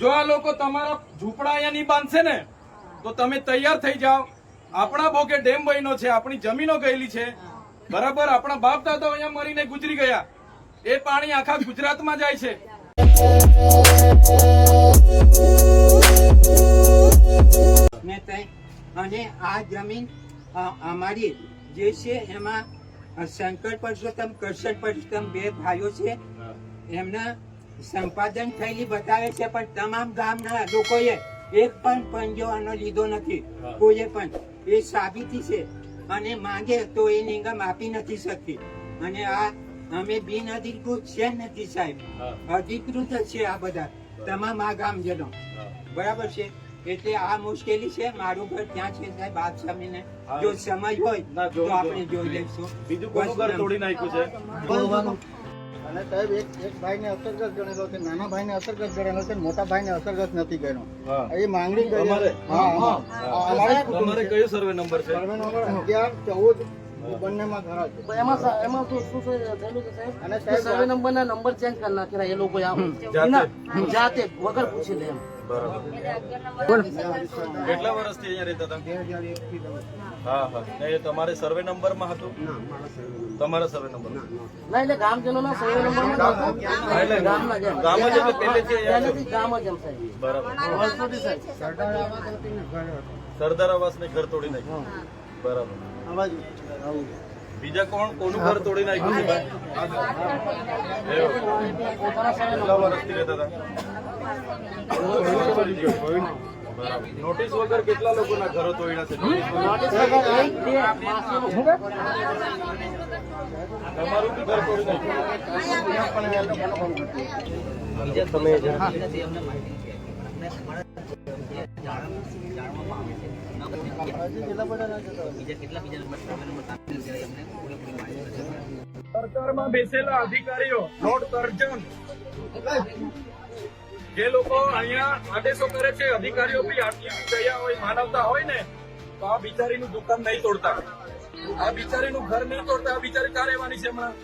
જો આ લોકો તમારા ઝૂંપડા અહીંયા નહીં બાંધશે ને તો તમે તૈયાર થઈ જાઓ. આપણા ભોગે ડેમ બન્યો છે આપણી જમીનો ગયેલી છે. બરાબર આપણા બાપ દાદા અહીંયા મરીને ગુજરી ગયા. એ પાણી આખા ગુજરાતમાં જાય છે. અને આ જમીન અમારી જે છે એમાં શંકર પરસોત્તમ કરશન પરસોત્તમ બે ભાઈઓ છે. એમના સંપાદન થયેલી બતાવે છે પણ તમામ ગામના લોકોએ એક પણ પંજો આનો લીધો નથી. કોઈએ પણ. એ સાબિતી છે અને માંગે તો એ નિગમ આપી નથી શકતી. અને આ અમે બિન અધિકૃત છે નથી સાહેબ. અધિકૃત જ છે આ બધા. તમામ આ ગામજનો. બરાબર છે? એટલે આ મુશ્કેલી છે. મારું ઘર ત્યાં છે સાહેબ આપ સામે જો સમય હોય તો આપણે જોઈ લઈશું. બીજું ઘર તોડી નાખ્યું છે? અને સાહેબ એક એક ભાઈને અસરગ્રસ્ત ગણેલો છે નાના ભાઈને અસરગ્રસ્ત ગણેલો છે મોટા ભાઈને અસરગ્રસ્ત નથી ગણ્યો એ માંગણી કરી? હા અમારે. કયો સર્વે નંબર છે? સર્વે નંબર અગિયાર ચૌદ બંનેમાં ઘરા છે. એમાં એમાં શું શું થયેલું છે સાહેબ? અને સર્વે નંબરના નંબર ચેન્જ કરી નાખેલા એ લોકો જાતે? વગર પૂછી લે એમ. કેટલા વર્ષથી અહીંયા રહેતા હતા. હા હા. એ તમારે સર્વે નંબરમાં હતું. તમારા સર્વે નંબર ના એટલે ગામજનોના સર્વે નંબરમાં ગામના જ એટલે પહેલેથી ગામ જ એમ સાહેબ. બરાબર. સરદાર આવાસ ને ઘર તોડી નાખ્યું. બરાબર. બીજા કોણ? કોનું ઘર તોડી નાખ્યું? છે નોટિસ વગર કેટલા લોકોના ઘરો તોડ્યા છે? તમારું ઘર તોડી નાખ્યું. જતા. સરકારમાં બેસેલા અધિકારીઓ નોટ કરજણ જે લોકો અહીંયા આદેશો કરે છે, અધિકારીઓ બી આટલી ગયા હોય, માનવતા હોય ને, તો આ બિચારીનું દુકાન નહીં તોડતા. આ બિચારીનું ઘર નહીં તોડતા, આ બિચારી ક્યાં રહેવાની છે હમણાં?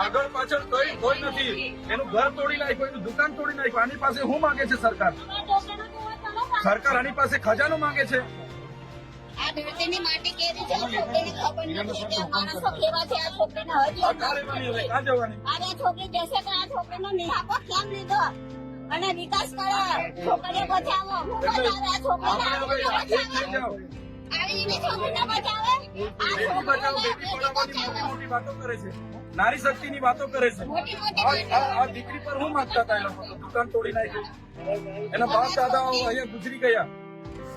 આગળ પાછળ કઈ કોઈ નથી. એનું ઘર તોડી નાખ્યું, એનું દુકાન તોડી નાખ્યું. આની પાસે શું માંગે છે સરકાર? સરકાર આની પાસે ખજાનો માંગે છે. આ ધરતીની માટી કેવી છે છોકરીને ખબર નથી કે માણસો કેવા છે આ છોકરીને હજી આ ક્યાં રહેવાની હવે ક્યાં જવાની. આજે આ છોકરી જશે તો આ છોકરીનો નિહાકો કેમ લીધો? અને વિકાસ કરો છોકરીઓ બચાવો. હું આ છોકરીને આવીને છોકરીને આ મોટી વાતો કરે છે. નારી શક્તિની વાતો કરે છે. આ- દીકરી પર હું માંગતા હતા એ લોકો દુકાન તોડી નાખ્યું એના બાપ દાદા અહીંયા ગુજરી ગયા.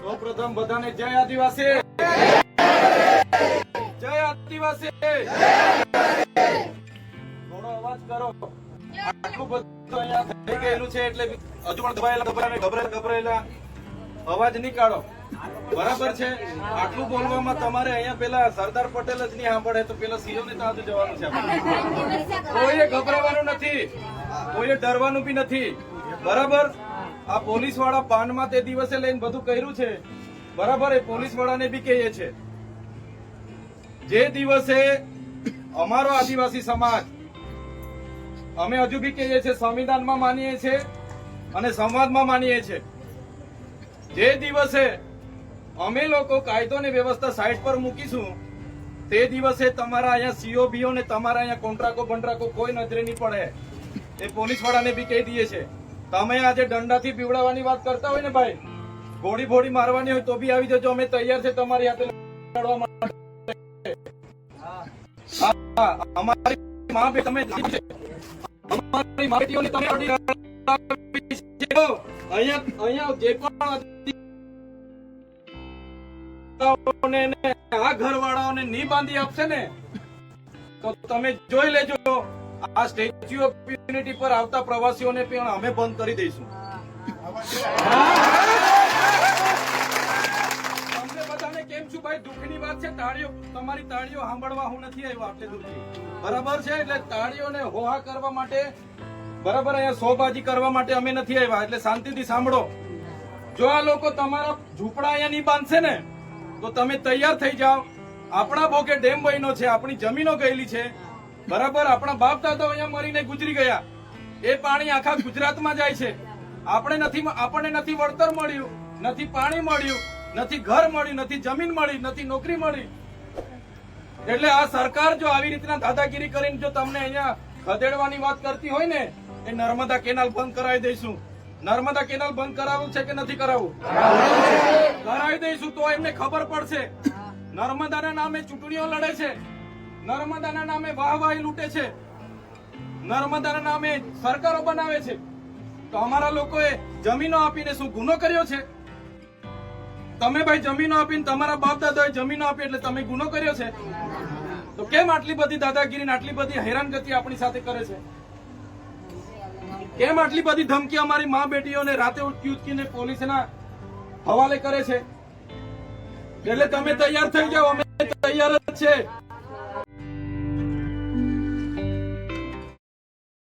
સૌ પ્રથમ બધાને જય આદિવાસી. જય આદિવાસી. થોડો અવાજ કરો. આટલું બધું અહીંયા થઈ ગયેલું છે એટલે હજુ પણ દબાયેલા દબાયેલા, ગભરાયેલા ગભરાયેલા. અવાજ નીકાળો બરાબર છે? આટલું બોલવામાં તમારે અહીંયા પેલા સરદાર પટેલ જ નહીં સાંભળે, તો પેલા સીઓ ને ત્યાં જવાનું છે. કોઈએ ગભરાવાનું નથી, કોઈએ ડરવાનું બી નથી. બરાબર? આ પોલીસવાળા પાનમાં તે દિવસે લઈને બધું કર્યું છે. બરાબર, એ પોલીસ વાળાને બી કહીએ છે. જે દિવસે અમારો આદિવાસી સમાજ, અમે હજુ બી કહીએ છીએ, સંવિધાનમાં માનીએ છીએ અને સંવાદમાં માનીએ છીએ. જે દિવસે અમે લોકો કાયદો ને વ્યવસ્થા સાઈડ પર મૂકીશું, તે દિવસે તમારા અહીંયા સીઓ બીઓ ને તમારા અહીંયા કોન્ટ્રાકો બંટ્રાકો કોઈ નજરે નહીં પડે. એ પોલીસ વાળાને બી કહી દઈએ છે તમે આજે દંડાથી પીવડાવવાની વાત કરતા હોય ને ભાઈ? ગોળી ભોળી મારવાની હોય તો બી આવી જજો. અમે તૈયાર છે તમારી હાથે લડવા માટે. અમારી માં બે તમે અમારી માટીઓને તમે. અહીંયા જે પણ ને આ ઘરવાળાઓને નહીં બાંધી આપશે ને, તો તમે જોઈ લેજો. આ સ્ટેચ્યુ ઓફ યુનિટી પર આવતા પ્રવાસીઓને પણ અમે બંધ કરી દઈશું. તમને બધાને કેમ છું? ભાઈ, દુઃખની વાત છે, તાળીઓ, તમારી તાળીઓ સાંભળવા હું નથી આવ્યો આટલે દૂરથી. બરાબર છે? એટલે તાળીઓને હોહા કરવા માટે, બરાબર, અહીંયા સોબાજી કરવા માટે અમે નથી આવ્યા. એટલે શાંતિથી સાંભળો. જો આ લોકો તમારા ઝૂંપડા અહીંયા નહીં બાંધશે ને, તો તમે તૈયાર થઈ જાઓ. આપણા ભોગે ડેમ બન્યો છે, આપણી જમીનો ગયેલી છે. બરાબર આપણા બાપ દાદા અહીંયા મરીને ગુજરી ગયા. એ પાણી આખા ગુજરાતમાં જાય છે. આપણે નથી આપણને નથી વળતર મળ્યું નથી પાણી મળ્યું નથી ઘર મળ્યું નથી જમીન મળી નથી નોકરી મળી. એટલે આ સરકાર જો આવી રીતના દાદાગીરી કરીને જો તમને અહીંયા ખદેડવાની વાત કરતી હોય ને એ નર્મદા કેનાલ બંધ કરાવી દઈશું. નર્મદા કેનાલ બંધ કરાવવું છે કે નથી કરાવવું? કરાવી દઈશું તો એમને ખબર પડશે. નર્મદાના નામે ચૂંટણીઓ લડે છે. નર્મદાના નામે વાહવાહી લૂંટે છે. નર્મદાના નામે સરકારો બનાવે છે. તો અમારા લોકોએ જમીનો આપીને શું ગુનો કર્યો છે? તમે ભાઈ જમીનો આપીને તમારા બાપ દાદાએ જમીનો આપી એટલે તમે ગુનો કર્યો છે? તો કેમ આટલી બધી દાદાગીરી આટલી બધી હેરાનગતિ આપણી સાથે કરે છે? કેમ આટલી બધી ધમકી અમારી મા બેટીઓને રાતે ઉચકી ઉચકીને પોલીસના હવાલે કરે છે? એટલે તમે તૈયાર થઈ જાઓ. અમે તૈયાર જ છે.